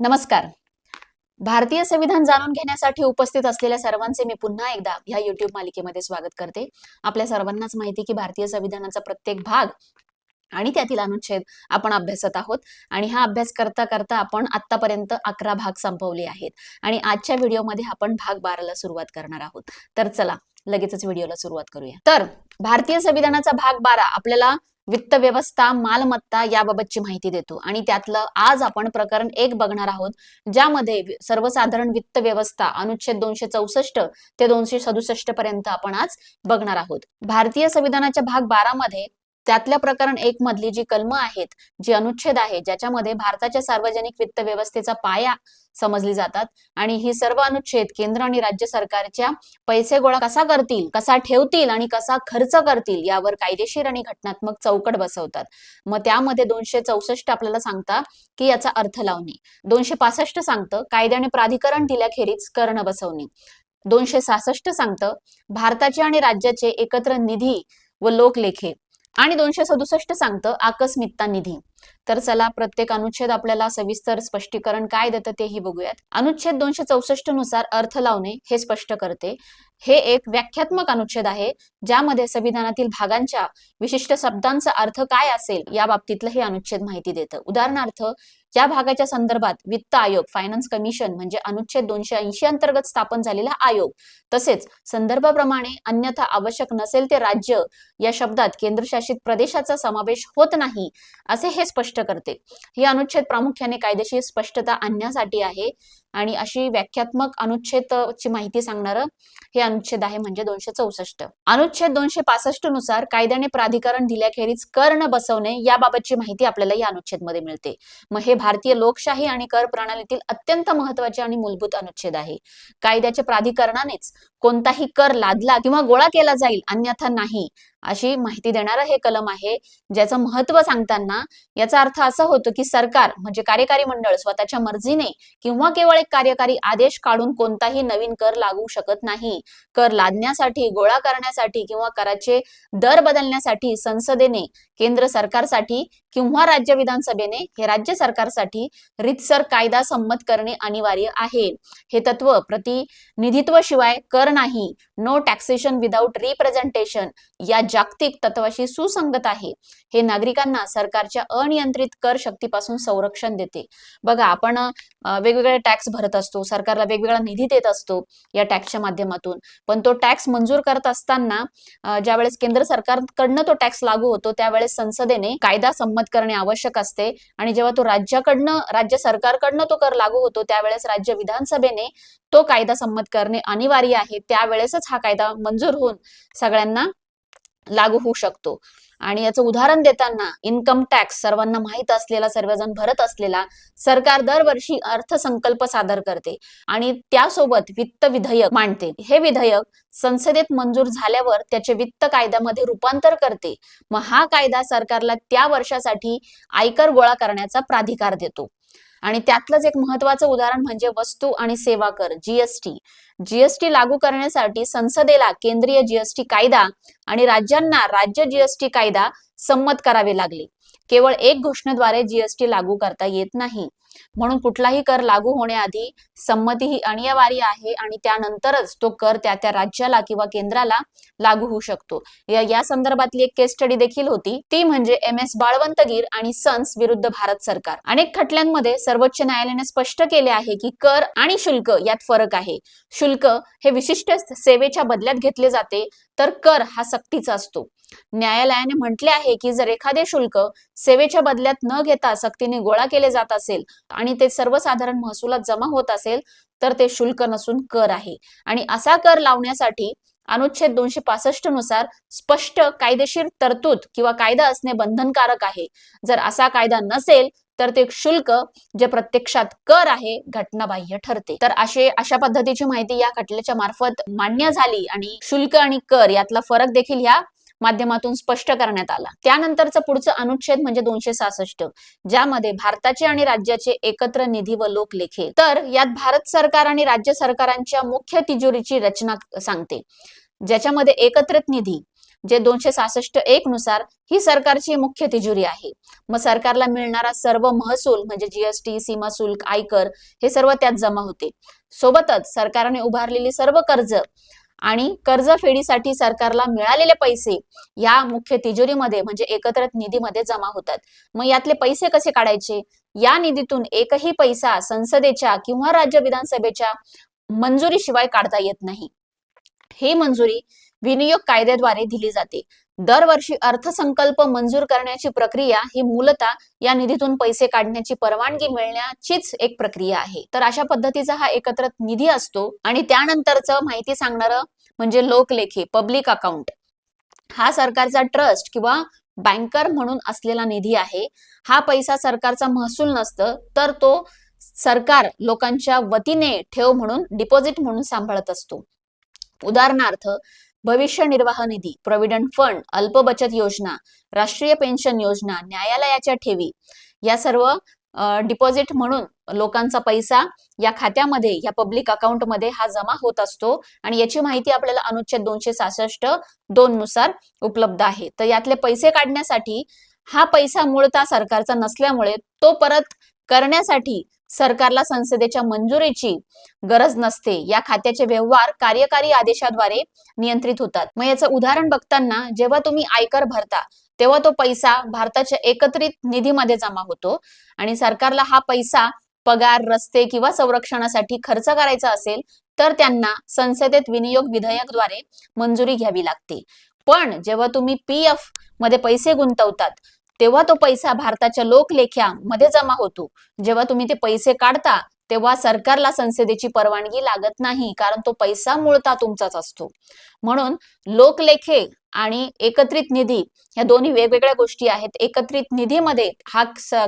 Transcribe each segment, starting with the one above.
नमस्कार. भारतीय संविधान जाणून घेण्यासाठी उपस्थित असलेल्या सर्वांचे मी पुन्हा एकदा ह्या युट्यूब मालिकेमध्ये स्वागत करते. आपल्या सर्वांनाच माहिती की भारतीय संविधानाचा प्रत्येक भाग आणि त्यातील अनुच्छेद आपण अभ्यासत आहोत आणि हा अभ्यास करता करता आपण आतापर्यंत अकरा भाग संपवले आहेत आणि आजच्या व्हिडिओमध्ये आपण भाग बाराला सुरुवात करणार आहोत. तर चला लगेचच व्हिडिओला सुरुवात करूया. तर भारतीय संविधानाचा भाग बारा आपल्याला वित्त व्यवस्था मालमत्ता याबाबतची माहिती देतो. आणि त्यातलं आज आपण प्रकरण एक बघणार आहोत ज्यामध्ये सर्वसाधारण वित्त व्यवस्था अनुच्छेद दोनशे चौसष्ट ते दोनशे सदुसष्ट पर्यंत आपण आज बघणार आहोत. भारतीय संविधानाच्या भाग बारा मध्ये त्यातल्या प्रकरण एक मधली जी कलम आहेत जी अनुच्छेद आहे ज्याच्यामध्ये भारताच्या सार्वजनिक वित्त व्यवस्थेचा पाया समजली जातात. आणि ही सर्व अनुच्छेद केंद्र आणि राज्य सरकारच्या पैसे गोळा कसा करतील कसा ठेवतील आणि कसा खर्च करतील यावर कायदेशीर आणि घटनात्मक चौकट बसवतात. मग त्यामध्ये दोनशे चौसष्ट आपल्याला सांगता की याचा अर्थ लावणे. दोनशे पासष्ट सांगतं कायद्याने प्राधिकरण दिल्याखेरीज कर्ण बसवणे. दोनशे सहासष्ट सांगतं भारताचे आणि राज्याचे एकत्र निधी व लोकलेखे आणि दोनशे सदुसष्ट सांगतं आकस्मिकता निधी. तर चला प्रत्येक अनुच्छेद आपल्याला सविस्तर स्पष्टीकरण काय देतं तेही बघूयात. अनुच्छेद दोनशे चौसष्टनुसार अर्थ लावणे हे स्पष्ट करते. हे एक व्याख्यात्मक अनुच्छेद आहे ज्यामध्ये संविधानातील भागांच्या विशिष्ट शब्दांचा अर्थ काय असेल या बाबतीतलं हे अनुच्छेद माहिती देतं. उदाहरणार्थ या भागाच्या संदर्भात वित्त आयोग फायनान्स कमिशन म्हणजे अनुच्छेद दोनशे ऐंशी अंतर्गत स्थापन झालेला आयोग तसेच संदर्भाप्रमाणे अन्यथा आवश्यक नसेल ते राज्य या शब्दात केंद्रशासित प्रदेशाचा समावेश होत नाही असे हे स्पष्ट करते. हे अनुच्छेद प्रामुख्याने कायदेशीर स्पष्टता आणण्यासाठी आहे. आणि अशी व्याख्यात्मक अनुच्छेद ची माहिती सांगणारं हे अनुच्छेद आहे म्हणजे दोनशे चौसष्ट. अनुच्छेद दोनशे पासष्टनुसार कायद्याने प्राधिकरण दिल्याखेरीज कर न बसवणे याबाबतची माहिती आपल्याला या अनुच्छेदमध्ये मिळते. मग हे भारतीय लोकशाही आणि कर प्रणालीतील अत्यंत महत्त्वाचे आणि मूलभूत अनुच्छेद आहे. कायद्याच्या प्राधिकरणानेच कोणताही कर लादला किंवा गोळा केला जाईल अन्यथा नाही. अशी माहिती देणारं हे कलम आहे. ज्याचं महत्त्व सांगताना याचा अर्थ असा होतो की सरकार म्हणजे कार्यकारी मंडळ स्वतःच्या मर्जीने किंवा केवळ एक कार्यकारी आदेश काढून कोणताही नवीन कर लागू शकत नाही. कर लादण्यासाठी गोळा करण्यासाठी किंवा कराचे दर बदलण्यासाठी संसदेने केंद्र सरकारसाठी किंवा राज्य विधानसभेने हे राज्य सरकारसाठी रितसर कायदा संमत करणे अनिवार्य आहे. हे तत्व प्रतिनिधित्व शिवाय कर नाही. नो टॅक्सेशन विदाऊट रिप्रेझेंटेशन या जागतिक तत्वाशी सुसंगत आहे. हे नागरिकांना सरकारच्या अनियंत्रित कर शक्तीपासून संरक्षण देते. बघा आपण वेगवेगळे टॅक्स भरत असतो. सरकारला वेगवेगळा निधी देत असतो या टॅक्सच्या माध्यमातून. पण तो टॅक्स मंजूर करत असताना ज्यावेळेस केंद्र सरकारकडनं तो टॅक्स लागू होतो त्यावेळेस संसदेने कायदा संमत करणे आवश्यक असते. आणि जेव्हा तो राज्याकडनं राज्य सरकारकडनं तो कर लागू होतो त्यावेळेस राज्य विधानसभेने तो कायदा संमत करणे अनिवार्य आहे. त्यावेळेसच हा कायदा मंजूर होऊन सगळ्यांना लागू होऊ शकतो. आणि याचं उदाहरण देताना इन्कम टॅक्स सर्वांना माहीत असलेला सर्वजण भरत असलेला सरकार दरवर्षी अर्थसंकल्प सादर करते आणि त्यासोबत वित्त विधेयक मांडते. हे विधेयक संसदेत मंजूर झाल्यावर त्याचे वित्त कायद्यामध्ये रूपांतर करते. मग हा कायदा सरकारला त्या वर्षासाठी आयकर गोळा करण्याचा प्राधिकार देतो. आणि त्यातलंच एक महत्वाचं उदाहरण म्हणजे वस्तू आणि सेवा कर जीएसटी जीएसटी लागू करण्यासाठी संसदेला केंद्रीय जीएसटी कायदा आणि राज्यांना राज्य जीएसटी कायदा संमत करावे लागले. केवळ एक घोषणेद्वारे जीएसटी लागू करता येत नाही. म्हणून कुठलाही कर लागू होण्याआधी संमती ही अनिवार्य आहे आणि त्यानंतरच तो कर त्या त्या राज्याला किंवा केंद्राला लागू होऊ शकतो. या या संदर्भातली एक केस स्टडी देखील होती. ती म्हणजे एम एस बाळवंतगीर आणि सन्स विरुद्ध भारत सरकार. अनेक खटल्यांमध्ये सर्वोच्च न्यायालयाने स्पष्ट केले आहे की कर आणि शुल्क यात फरक आहे. शुल्क हे विशिष्ट सेवेच्या बदल्यात घेतले जाते तर कर हा सक्तीचा असतो. न्यायालयाने म्हटले आहे की जर एखादे शुल्क सेवेच्या बदल्यात न घेता सक्तीने गोळा केले जात असेल आणि ते सर्वसाधारण महसुलात जमा होत असेल तर ते शुल्क नसून कर आहे. आणि असा कर लावण्यासाठी अनुच्छेद दोनशे पासष्टनुसार स्पष्ट कायदेशीर तरतूद किंवा कायदा असणे बंधनकारक आहे. जर असा कायदा नसेल तर ते शुल्क जे प्रत्यक्षात कर आहे घटनाबाह्य ठरते. तर असे अशा पद्धतीची माहिती या खटल्याच्या मार्फत मान्य झाली आणि शुल्क आणि कर यातला फरक देखील ह्या माध्यमातून स्पष्ट करण्यात आला. त्यानंतरचं पुढचं अनुच्छेद म्हणजे दोनशे सहासष्ट ज्यामध्ये भारताचे आणि राज्याचे एकत्र निधी व लोकलेखे. तर यात भारत सरकार आणि राज्य सरकारांच्या मुख्य तिजोरीची रचना सांगते. ज्याच्यामध्ये एकत्रित निधी जे दोनशे सहासष्ट एक नुसार ही सरकारची मुख्य तिजोरी आहे. मग सरकारला मिळणारा सर्व महसूल म्हणजे जीएसटी सीमा शुल्क आयकर हे सर्व त्यात जमा होते. सोबतच सरकारने उभारलेली सर्व कर्ज आणि कर्जफेडीसाठी सरकारला मिळालेले पैसे या मुख्य तिजोरीमध्ये म्हणजे एकत्रित निधीमध्ये जमा होतात. मग यातले पैसे कसे काढायचे? या निधीतून एकही पैसा संसदेच्या किंवा राज्य विधानसभेच्या मंजुरीशिवाय काढता येत नाही. ही मंजुरी विनियोग कायद्याद्वारे दिली जाते. दरवर्षी अर्थसंकल्प मंजूर करण्याची प्रक्रिया ही मूलतः या निधीतून पैसे काढण्याची परवानगी मिळण्याचीच एक प्रक्रिया आहे. तर अशा पद्धतीचा हा एकत्रित निधी असतो आणि त्यानंतरच माहिती सांगणार म्हणजे लोकलेखे पब्लिक अकाउंट हा सरकारचा ट्रस्ट किंवा बँकर म्हणून असलेला निधी आहे. हा पैसा सरकारचा महसूल नसतं तर तो सरकार लोकांच्या वतीने ठेव म्हणून डिपॉझिट म्हणून सांभाळत असतो. उदाहरणार्थ भविष्य निर्वाह निधी प्रॉव्हिडंट फंड अल्प बचत योजना राष्ट्रीय पेन्शन योजना न्यायालयाच्या ठेवी या सर्व डिपॉझिट म्हणून लोकांचा पैसा या खात्यामध्ये या पब्लिक अकाउंटमध्ये हा जमा होत असतो आणि याची माहिती आपल्याला अनुच्छेद दोनशे सहासष्ट दोन नुसार उपलब्ध आहे. तर यातले पैसे काढण्यासाठी हा पैसा मूळतः सरकारचा नसल्यामुळे तो परत करण्यासाठी सरकारला संसदेच्या मंजुरीची गरज नसते. या खात्याचे व्यवहार कार्यकारी आदेशाद्वारे नियंत्रित होतात. मग याचं उदाहरण बघताना जेव्हा तुम्ही आयकर भरता तेव्हा तो पैसा भारताच्या एकत्रित निधीमध्ये जमा होतो आणि सरकारला हा पैसा पगार रस्ते किंवा संरक्षणासाठी खर्च करायचा असेल तर त्यांना संसदेत विनियोग विधेयकद्वारे मंजुरी घ्यावी लागते. पण जेव्हा तुम्ही पी एफमध्ये पैसे गुंतवतात तेव्हा तो पैसा भारताच्या लोकलेख्यामध्ये जमा होतो. जेव्हा तुम्ही ते पैसे काढता तेव्हा सरकारला संसदेची परवानगी लागत नाही कारण तो पैसा मूळता तुमचाच असतो. म्हणून लोकलेखे आणि एकत्रित निधी ह्या दोन्ही वेगवेगळ्या गोष्टी आहेत. एकत्रित निधीमध्ये हा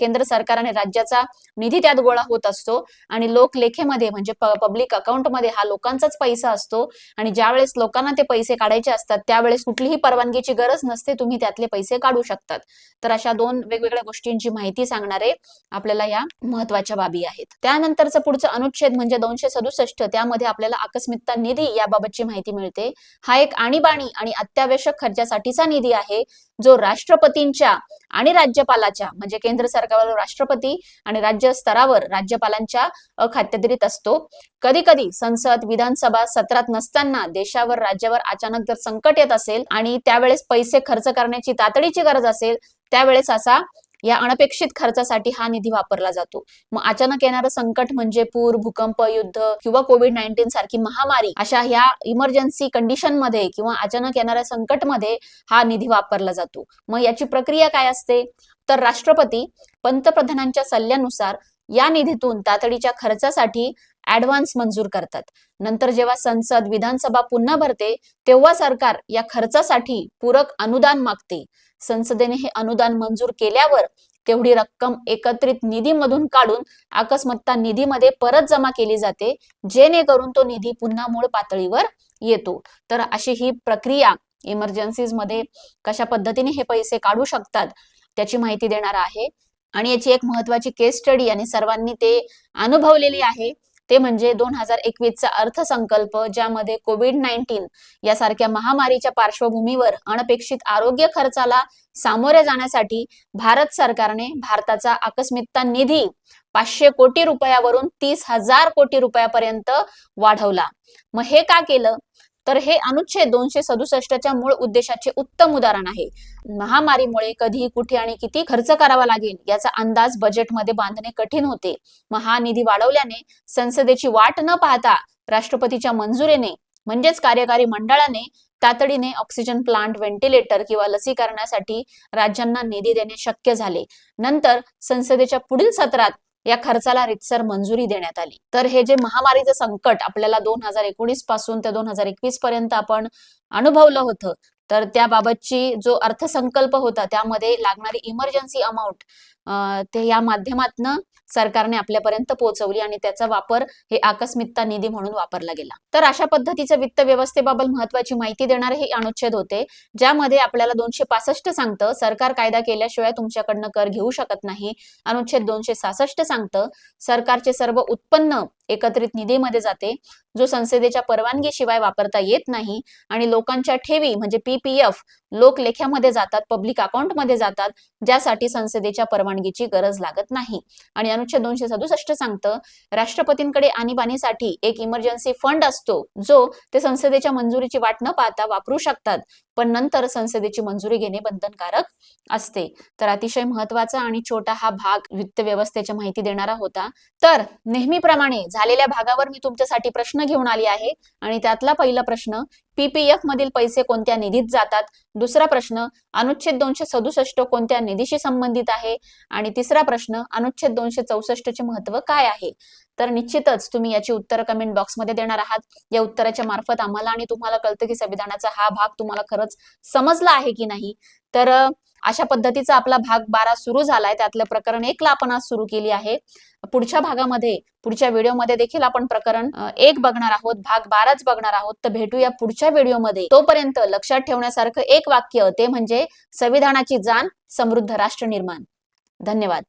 केंद्र सरकार आणि राज्याचा निधी त्यात गोळा होत असतो आणि लोकलेखेमध्ये म्हणजे पब्लिक अकाउंटमध्ये हा लोकांचाच पैसा असतो आणि ज्यावेळेस लोकांना ते पैसे काढायचे असतात त्यावेळेस कुठलीही परवानगीची गरज नसते तुम्ही त्यातले पैसे काढू शकतात. तर अशा दोन वेगवेगळ्या गोष्टींची माहिती सांगणारे आपल्याला या महत्त्वाच्या बाबी आहेत. त्यानंतरचं पुढचं अनुच्छेद म्हणजे दोनशे सदुसष्ट त्यामध्ये आपल्याला आकस्मिकता निधी याबाबतची माहिती मिळते. हा एक आणीबाणी आणि अत्यावश्यक खर्चासाठीचा निधी आहे जो राष्ट्रपतींच्या आणि राज्यपालाच्या म्हणजे केंद्र सरकारवर राष्ट्रपती आणि राज्य स्तरावर राज्यपालांच्या अखात्यारीत असतो. कधी कधी संसद विधानसभा सत्रात नसताना देशावर राज्यावर अचानक जर संकट येत असेल आणि त्यावेळेस पैसे खर्च करण्याची तातडीची गरज असेल त्यावेळेस असा या अनपेक्षित खर्चासाठी हा निधी वापरला जातो. मग अचानक येणारं संकट म्हणजे पूर भूकंप युद्ध किंवा कोविड नाईन्टीन सारखी महामारी अशा ह्या इमर्जन्सी कंडिशनमध्ये किंवा अचानक येणाऱ्या संकटमध्ये हा निधी वापरला जातो. मग याची प्रक्रिया काय असते? तर राष्ट्रपती पंतप्रधानांच्या सल्ल्यानुसार या निधीतून तातडीच्या खर्चासाठी ऍडव्हान्स मंजूर करतात. नंतर जेव्हा संसद विधानसभा पुन्हा भरते तेव्हा सरकार या खर्चासाठी पूरक अनुदान मागते. संसदेने हे अनुदान मंजूर केल्यावर तेवढी रक्कम एकत्रित निधीमधून काढून अकस्मातता निधीमध्ये परत जमा केली जाते जेणेकरून तो निधी पुन्हा मूळ पातळीवर येतो. तर अशी ही प्रक्रिया इमर्जन्सीजमध्ये कशा पद्धतीने हे पैसे काढू शकतात त्याची माहिती देणार आहे. आणि याची एक महत्वाची केस स्टडी आणि सर्वांनी ते अनुभवलेली आहे. ते म्हणजे दोन हजार एकवीसचा अर्थसंकल्प ज्यामध्ये कोविड नाईन्टीन यासारख्या महामारीच्या पार्श्वभूमीवर अनपेक्षित आरोग्य खर्चाला सामोरे जाण्यासाठी भारत सरकारने भारताचा आकस्मिकता निधी पाचशे कोटी रुपयावरून तीस हजार कोटी रुपयापर्यंत वाढवला. मग हे का केलं? तर हे अनुच्छेद दोनशे सदुसष्टच्या मूळ उद्देशाचे उत्तम उदाहरण आहे. महामारीमुळे कधी कुठे आणि किती खर्च करावा लागेल याचा अंदाज बजेटमध्ये बांधणे कठीण होते. महानिधी वाढवल्याने संसदेची वाट न पाहता राष्ट्रपतीच्या मंजुरीने म्हणजेच कार्यकारी मंडळाने तातडीने ऑक्सिजन प्लांट व्हेंटिलेटर किंवा लसीकरणासाठी राज्यांना निधी देणे शक्य झाले. नंतर संसदेच्या पुढील सत्रात या खर्चाला रितसर मंजुरी देण्यात आली. तर हे जे महामारीचं संकट आपल्याला दोन हजार एकोणीसपासून ते दोन हजार एकवीस पर्यंत आपण अनुभवलं होतं तर त्याबाबतची जो अर्थसंकल्प होता त्यामध्ये लागणारी इमर्जन्सी अमाऊंट ते या माध्यमातनं सरकारने आपल्यापर्यंत पोहोचवली आणि त्याचा वापर हे आकस्मिकता निधी म्हणून वापरला गेला. तर अशा पद्धतीचं वित्त व्यवस्थेबाबत महत्वाची माहिती देणारे हे अनुच्छेद होते ज्यामध्ये आपल्याला दोनशे पासष्ट सांगतं सरकार कायदा केल्याशिवाय तुमच्याकडनं कर घेऊ शकत नाही. अनुच्छेद दोनशे सहासष्ट सांगतं सरकारचे सर्व उत्पन्न एकत्रित निधीमध्ये जाते जो संसदेच्या परवानगीशिवाय वापरता येत नाही आणि लोकांच्या ठेवी म्हणजे पीपीएफ लोकलेख्यामध्ये जातात पब्लिक अकाउंटमध्ये जातात ज्यासाठी संसदेच्या परवानगीची गरज लागत नाही. आणि अनुच्छेद दोनशे सदुसष्ट सांगतं राष्ट्रपतींकडे आणीबाणीसाठी एक इमर्जन्सी फंड असतो जो ते संसदेच्या मंजुरीची वाट न पाहता वापरू शकतात पण नंतर संसदेची मंजुरी घेणे बंधनकारक असते. तर अतिशय महत्त्वाचा आणि छोटा हा भाग वित्त व्यवस्थेच्या माहिती देणारा होता. तर नेहमीप्रमाणे झालेल्या भागावर मी तुमच्यासाठी प्रश्न घेऊन आली आहे. आणि त्यातला पहिला प्रश्न पीपीएफ मधील पैसे कोणत्या निधीत जातात? दुसरा प्रश्न अनुच्छेद दोनशे सदुसष्ट कोणत्या निधीशी संबंधित आहे? आणि तिसरा प्रश्न अनुच्छेद दोनशे चौसष्टचे महत्त्व काय आहे? तर निश्चितच तुम्ही याची उत्तर कमेंट बॉक्समध्ये देणार आहात. या उत्तराच्या मार्फत आम्हाला आणि तुम्हाला कळतं की संविधानाचा हा भाग तुम्हाला खरंच समजला आहे की नाही. तर अशा पद्धतीचा आपला भाग बारा सुरू झालाय. त्यातलं प्रकरण एकला आपण आज सुरू केली आहे. पुढच्या भागामध्ये पुढच्या व्हिडिओमध्ये देखील आपण प्रकरण एक बघणार आहोत. भाग बाराच बघणार आहोत. तर भेटूया पुढच्या व्हिडिओमध्ये. तोपर्यंत लक्षात ठेवण्यासारखं एक वाक्य ते म्हणजे संविधानाची जाण समृद्ध राष्ट्र निर्माण. धन्यवाद.